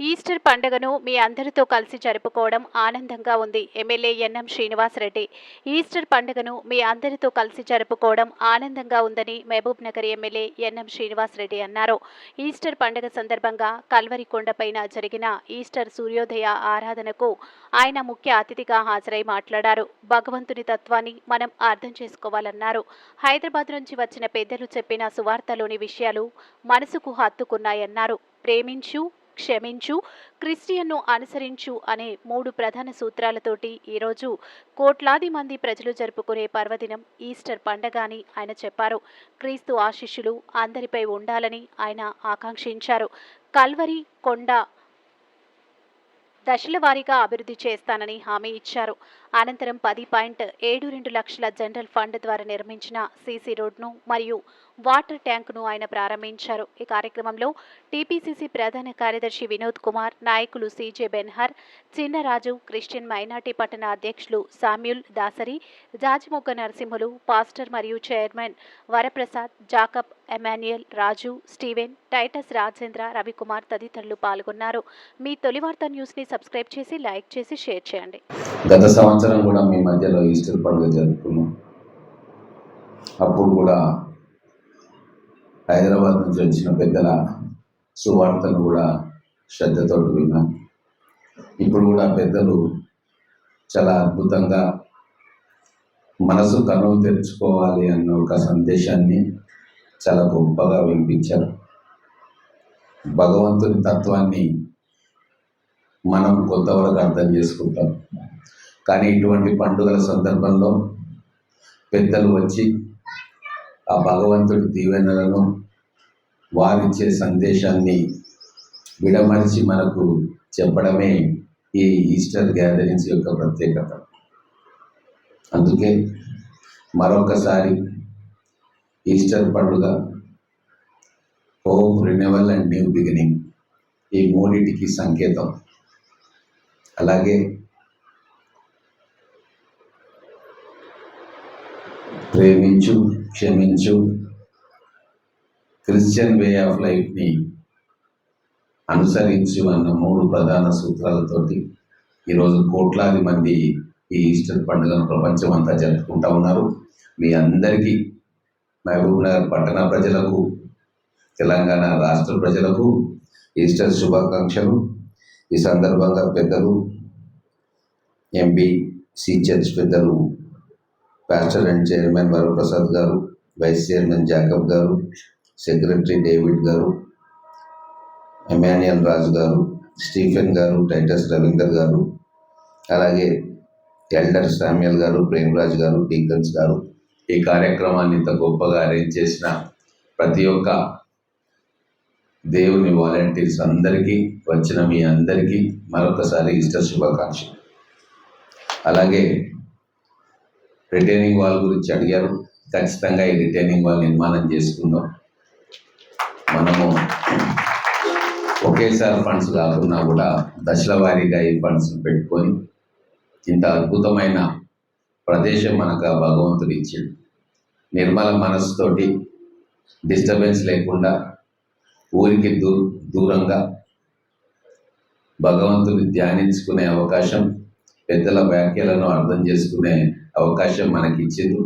Easter పండుగను మీ అందరితో కలిసి జరుపుకోవడం ఆనందంగా ఉంది. ఎమ్మెల్యే ఎన్ఎం శ్రీనివాసరెడ్డి ఈస్టర్ పండుగను మీ అందరితో కలిసి జరుపుకోవడం ఆనందంగా ఉందని Mahabubnagar MLA NM Srinivasa Reddy అన్నారు. ఈస్టర్ పండుగ సందర్భంగా కల్వరి కొండపైన జరిగిన ఈస్టర్ సూర్యోదయ ఆరాధనకు ఆయన ముఖ్య అతిథిగా హాజరై మాట్లాడారు. భగవంతుని తత్వాన్ని మనం అర్థం చేసుకోవాలన్నారు. హైదరాబాద్ నుంచి వచ్చిన పెద్దలు చెప్పిన సువార్తలోని విషయాలు మనసుకు హత్తుకున్నాయన్నారు. ప్రేమించు క్షమించు క్రిస్టియన్ను అనుసరించు అనే మూడు ప్రధాన సూత్రాలతోటి ఈరోజు కోట్లాది మంది ప్రజలు జరుపుకునే పర్వదినం ఈస్టర్ పండగ అని ఆయన చెప్పారు. క్రీస్తు ఆశిష్యులు అందరిపై ఉండాలని ఆయన ఆకాంక్షించారు. కల్వరి కొండ దశల వారీగా అభివృద్ధి చేస్తానని హామీ ఇచ్చారు. అనంతరం పది పాయింట్ ఏడు రెండు లక్షల జనరల్ ఫండ్ ద్వారా నిర్మించిన సీసీ రోడ్ను మరియు వాటర్ ట్యాంకును ఆయన ప్రారంభించారు. ఈ కార్యక్రమంలో టీపీసీసీ ప్రధాన కార్యదర్శి వినోద్ కుమార్ నాయకులు C J Benhur Chinnaraju Christian minority పట్టణ అధ్యక్షులు సామ్యుల్ దాసరి జాజిమొగ్గ నరసింహులు పాస్టర్ మరియు chairman Varaprasad Jacob Emmanuel Raju Steven Titus Rajendra Ravikumar తదితరులు పాల్గొన్నారు. మీ తొలి వార్త న్యూస్ని సబ్స్క్రైబ్ చేసి లైక్ చేసి షేర్ చేయండి. గత సంవత్సరం కూడా మీ మధ్యలో ఈస్టర్ పండుగ జరుపుకున్నాం. అప్పుడు కూడా హైదరాబాద్ నుంచి వచ్చిన పెద్దల సువార్తను కూడా శ్రద్ధతో విన్నాం. ఇప్పుడు కూడా పెద్దలు చాలా అద్భుతంగా మనసు కనువు తెరుచుకోవాలి అన్న ఒక సందేశాన్ని చాలా గొప్పగా వినిపించారు. భగవంతుని తత్వాన్ని మనం కొంతవరకు అర్థం చేసుకుంటాం. కానీ ఇటువంటి పండుగల సందర్భంలో పెద్దలు వచ్చి ఆ భగవంతుడి దీవెనలను వారిచ్చే సందేశాన్ని విడమరిచి మనకు చెప్పడమే ఈ ఈస్టర్ గ్యాదరింగ్స్ యొక్క ప్రత్యేకత. అందుకే మరొకసారి ఈస్టర్ పండుగ hope renewal and new beginning ఈ మూడింటికి సంకేతం. అలాగే ప్రేమించు క్షమించు. క్రిస్టియన్ వే ఆఫ్ లైఫ్ని అనుసరించు అన్న మూడు ప్రధాన సూత్రాలతోటి ఈరోజు కోట్లాది మంది ఈ ఈస్టర్ పండుగను ప్రపంచం అంతా జరుపుకుంటా ఉన్నారు. మీ అందరికీ మహబూబ్ నగర్ పట్టణ ప్రజలకు తెలంగాణ రాష్ట్ర ప్రజలకు ఈస్టర్ శుభాకాంక్షలు. ఈ సందర్భంగా పెద్దలు ఎంపీ సి చర్చ్ పెద్దలు పాస్టర్ అండ్ చైర్మన్ వరప్రసాద్ గారు వైస్ చైర్మన్ జాకబ్ గారు సెక్రటరీ డేవిడ్ గారు ఎమాన్యుయల్ రాజు గారు స్టీఫెన్ గారు టైటస్ రవీందర్ గారు అలాగే ఎల్డర్ శామ్యుల్ గారు ప్రేమరాజ్ గారు డీకన్స్ గారు. ఈ కార్యక్రమాన్ని ఇంత గొప్పగా అరేంజ్ చేసిన ప్రతి ఒక్క దేవుని వాలంటీర్స్ అందరికీ వచ్చిన మీ అందరికీ మరొకసారి ఈస్టర్ శుభాకాంక్షలు. అలాగే రిటైనింగ్ వాల్ గురించి అడిగారు. ఖచ్చితంగా ఈ రిటైనింగ్ వాల్ నిర్మాణం చేసుకుందాం. మనము ఒకేసారి ఫండ్స్ కాకుండా కూడా దశల వారీగా ఈ ఫండ్స్ పెట్టుకొని ఇంత అద్భుతమైన ప్రదేశం మనకు భగవంతుడు ఇచ్చిండు. నిర్మల మనసుతోటి డిస్టర్బెన్స్ లేకుండా ఊరికి దూ దూరంగా భగవంతుని ధ్యానించుకునే అవకాశం పెద్దల వ్యాఖ్యలను అర్థం చేసుకునే అవకాశం మనకి ఇచ్చింది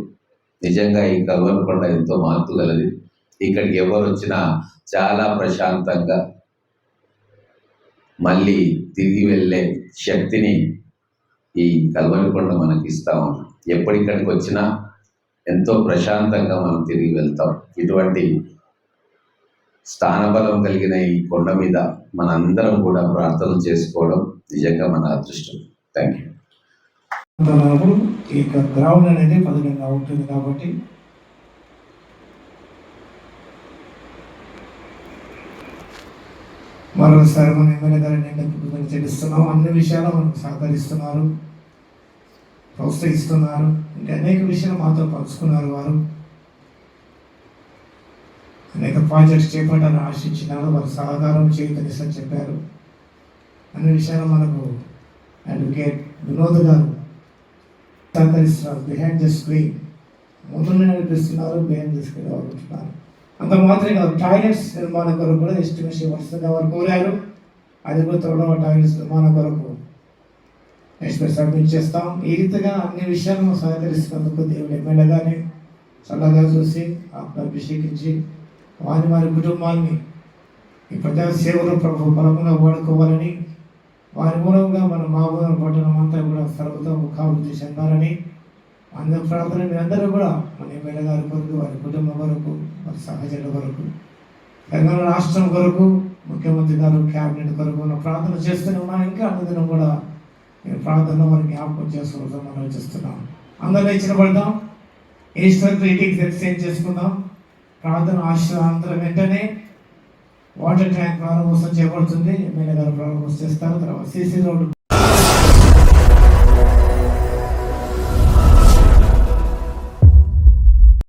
నిజంగా ఈ కల్వనకొండ ఎంతో మార్పు గలది. ఇక్కడికి ఎవరు వచ్చినా చాలా ప్రశాంతంగా మళ్ళీ తిరిగి వెళ్ళే శక్తిని ఈ కల్వనకొండ మనకి ఇస్తాము ఉంది. ఎప్పటిక్కడికి వచ్చినా ఎంతో ప్రశాంతంగా మనం తిరిగి వెళ్తాం. ఇటువంటి స్థానబలం కలిగిన ఈ కొండ మీద మనందరం కూడా ప్రార్థన చేసుకోవడం నిజంగా మన అదృష్టం. థ్యాంక్ యూ వందనాలు ఈ యొక్క గ్రౌండ్ అనేది పదిలంగా ఉంటుంది కాబట్టి మరోసారి మన ఎమ్మెల్యే గారిని కృతజ్ఞతలు చెల్లిస్తున్నాం. అన్ని విషయాలు మనకు సహకరిస్తున్నారు ప్రోత్సహిస్తున్నారు. ఇంకా అనేక విషయాలు మాతో పంచుకున్నారు వారు. అనేక ప్రాజెక్ట్స్ చేపట్టాలని ఆశించినారు వారు సహకారం చేయతనిసని చెప్పారు. అన్ని విషయాలు మనకు అడ్వకేట్ వినోద్ గారు సహకరిస్తున్నారు. బిహైండ్ ద స్క్రీన్ ముందు నడిపిస్తున్నారు భయం తీసుకెళ్ళాలనుకుంటున్నారు అంత మాత్రమే కాదు టాయిలెట్స్ నిర్మాణం కొరకు కూడా ఎస్టిమేషన్ వస్తుందా వారు కోరారు. అది కూడా త్వరలో టాయిలెట్స్ నిర్మాణం కొరకు ఎస్టిమేట్ సబ్మిట్ చేస్తాం. ఈ రీతిగా అన్ని విషయాలను సహకరిస్తున్నందుకు దేవుడు ఎమ్మెల్యే గారిని చల్లగా చూసి అభిషేకించి వారి వారి కుటుంబాన్ని ఈ ప్రజా సేవలో ప్రభు బలంగా వాడుకోవాలని వారి మూలంగా మన మామూలు పట్టణం అంతా కూడా అందరి ప్రార్థన మీరందరూ కూడా మన ఎమ్మెల్యే గారి కొరకు వారి కుటుంబం కొరకు వారి సహచరుల కొరకు తెలంగాణ రాష్ట్రం కొరకు ముఖ్యమంత్రి గారు క్యాబినెట్ కొరకు ఉన్న ప్రార్థన చేస్తూనే ఉన్నా. ఇంకా అనుదినం కూడా నేను ప్రార్థనలో వారి జ్ఞాపకం చేసుకోవడం మనం చేస్తున్నాం. అందరూ ఇచ్చిన పడదాం ఈశ్వర్ గ్రీటింగ్స్ ఎక్స్చేంజ్ చేసుకుందాం? ప్రార్థన ఆశీర్వాదం వెంటనే వాటర్ ట్యాంక్ ప్రారంభోత్సవం చేపడుతుంది. ఎమ్మెల్యే గారు ప్రారంభోత్సవం చేస్తారు. తర్వాత సీసీ రోడ్డు